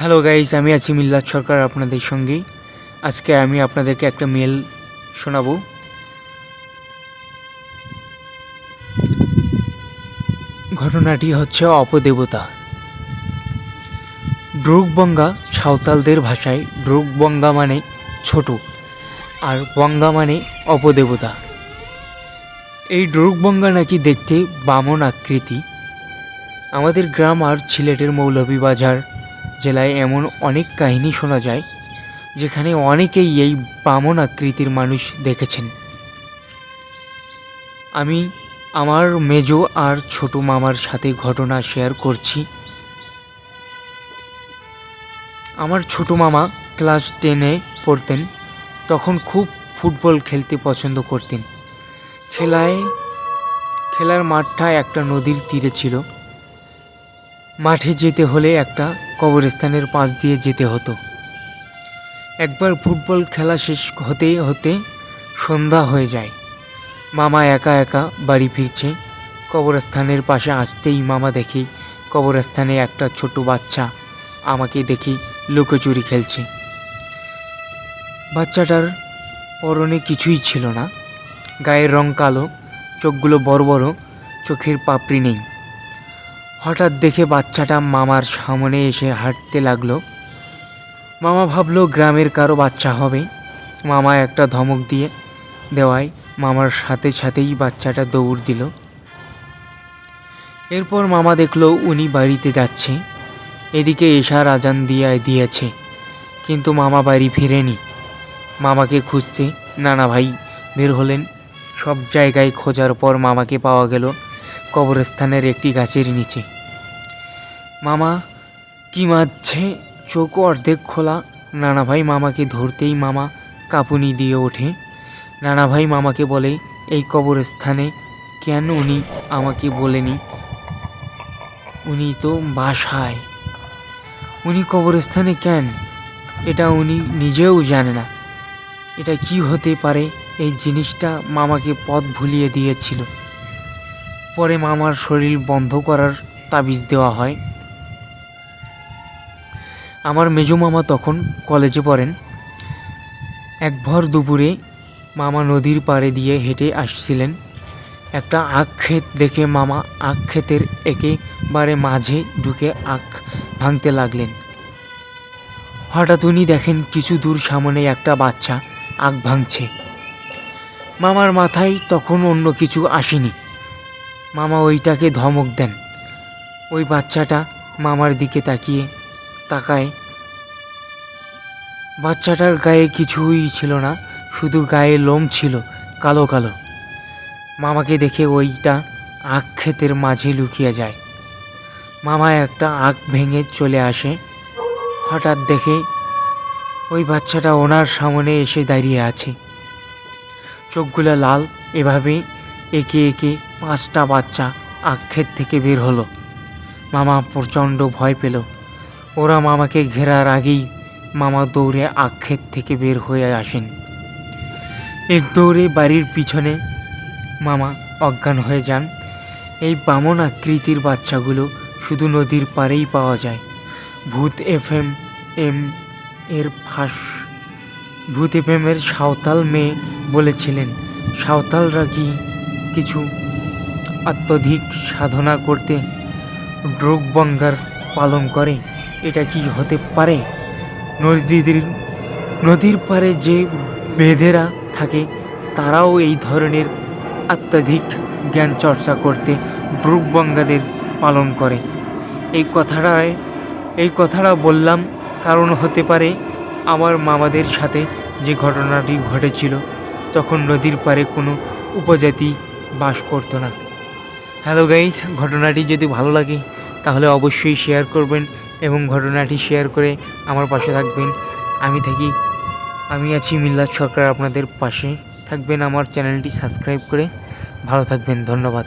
Hello guys আমি আছি মিল্লাত সরকার আপনাদের সঙ্গে। আজকে আমি আপনাদেরকে একটা মেল শোনাবো। ঘটনাটি হচ্ছে অপদেবতা। ড্রুকবঙ্গা সাঁওতালদের ভাষায় ড্রুকবঙ্গা মানে ছোট, আর বঙ্গা মানে অপদেবতা। এই ড্রুকবঙ্গা নাকি দেখতে বামন আকৃতি। আমাদের গ্রাম আর সিলেটের মৌলভীবাজার জেলায় এমন অনেক কাহিনী শোনা যায়, যেখানে অনেকেই এই বামন আকৃতির মানুষ দেখেছেন। আমি আমার মেজো আর ছোট মামার সাথে ঘটনা শেয়ার করছি। আমার ছোট মামা ক্লাস টেনে পড়তেন, তখন খুব ফুটবল খেলতে পছন্দ করতেন। খেলায়, খেলার মাঠটা একটা নদীর তীরে ছিল। মাঠে যেতে হলে একটা কবরস্থানের পাশ দিয়ে যেতে হতো। একবার ফুটবল খেলা শেষ হতে হতে সন্ধ্যা হয়ে যায়। মামা একা একা বাড়ি ফিরছে। কবরস্থানের পাশে আসতেই মামা দেখি কবরস্থানে একটা ছোট বাচ্চা আমাকে দেখি লুকোচুরি খেলছে। বাচ্চাটার পরনে কিছুই ছিল না। গায়ের রং কালো, চোখগুলো বড় বড়, চোখের পাপড়ি নেই। হঠাৎ দেখে বাচ্চাটা মামার সামনে এসে হাঁটতে লাগল। মামা ভাবলো, গ্রামের কারও বাচ্চা হবে। মামা একটা ধমক দিয়ে দেওয়ায় মামার সাথে সাথেই বাচ্চাটা দৌড় দিল। এরপর মামা দেখল, উনি বাড়িতে যাচ্ছে। এদিকে এশার আজান দিয়ে দিয়েছে। কিন্তু মামা বাড়ি ফিরেনি। মামাকে খুঁজতে নানা ভাই বের হলেন। সব জায়গায় খোঁজার পর মামাকে পাওয়া গেল কবরস্থানের একটি গাছের নিচে। মামা, কি মারছে? চোখ অর্ধেক খোলা। নানা ভাই মামাকে ধরতেই মামা কাঁপুনি দিয়ে ওঠে। নানা ভাই মামাকে বলে, এই কবরস্থানে কেন উনি আমাকে বলেনি? উনি তো বাসায়। উনি কবরস্থানে কেন? এটা উনি নিজেও জানে না। এটা কি হতে পারে? এই জিনিসটা মামাকে পথ ভুলিয়ে দিয়েছিল। পরে মামার শরীর বন্ধ করার তাবিজ দেওয়া হয়। আমার মেজো মামা তখন কলেজে পড়েন। এক ভর দুপুরে মামা নদীর পাড়ে দিয়ে হেঁটে আসছিলেন। একটা আখ ক্ষেত দেখে মামা আখ ক্ষেতের একেবারে মাঝে ঢুকে আখ ভাঙতে লাগলেন। হঠাৎ উনি দেখেন কিছু দূর সামনে একটা বাচ্চা আখ ভাঙছে। মামার মাথায় তখন অন্য কিছু আসেনি। মামা ওইটাকে ধমক দেন। ওই বাচ্চাটা মামার দিকে তাকিয়ে তাকায়। বাচ্চাটার গায়ে কিছুই ছিল না, শুধু গায়ে লোম ছিল, কালো কালো। মামাকে দেখে ওইটা আখ ক্ষেতের মাঝে লুকিয়ে যায়। মামা একটা আখ ভেঙে চলে আসে। হঠাৎ দেখে ওই বাচ্চাটা ওনার সামনে এসে দাঁড়িয়ে আছে। চোখগুলো লাল এভাবে একে একে পাঁচটা বাচ্চা আক্ষেত থেকে বের হলো। মামা প্রচণ্ড ভয় পেল। ওরা মামাকে ঘেরার আগেই মামা দৌড়ে আক্ষেত থেকে বের হয়ে আসেন। এক দৌড়ে বাড়ির পিছনে মামা অজ্ঞান হয়ে যান। এই বামন আকৃতির বাচ্চাগুলো শুধু নদীর পাড়েই পাওয়া যায়। ভূত এফ এম এম এর ফাঁস। ভূত এফ এম এর সাঁওতাল মেয়ে বলেছিলেন, সাঁওতালরা কি কিছু অত্যধিক সাধনা করতে ড্রোগ বঙ্গার পালন করে, এটা কি হতে পারে? নদীর নদীর পাড়ে যে বেদেরা থাকে, তারাও এই ধরনের অত্যাধিক জ্ঞান চর্চা করতে ব্রুকবঙ্গাদের পালন করে। এই কথাটায়, এই কথাটা বললাম কারণ হতে পারে আমার মামাদের সাথে যে ঘটনাটি ঘটেছিল, তখন নদীর পারে কোনো উপজাতি বাস করতো না। হ্যালো গাইজ ঘটনাটি যদি ভালো লাগে, তাহলে অবশ্যই শেয়ার করবেন এবং ঘটনাটি শেয়ার করে আমার পাশে থাকবেন। আমি থাকি, আমি আছি মিল্লাদ সরকার, আপনাদের পাশে থাকবেন আমার চ্যানেলটি সাবস্ক্রাইব করে। ভালো থাকবেন, ধন্যবাদ।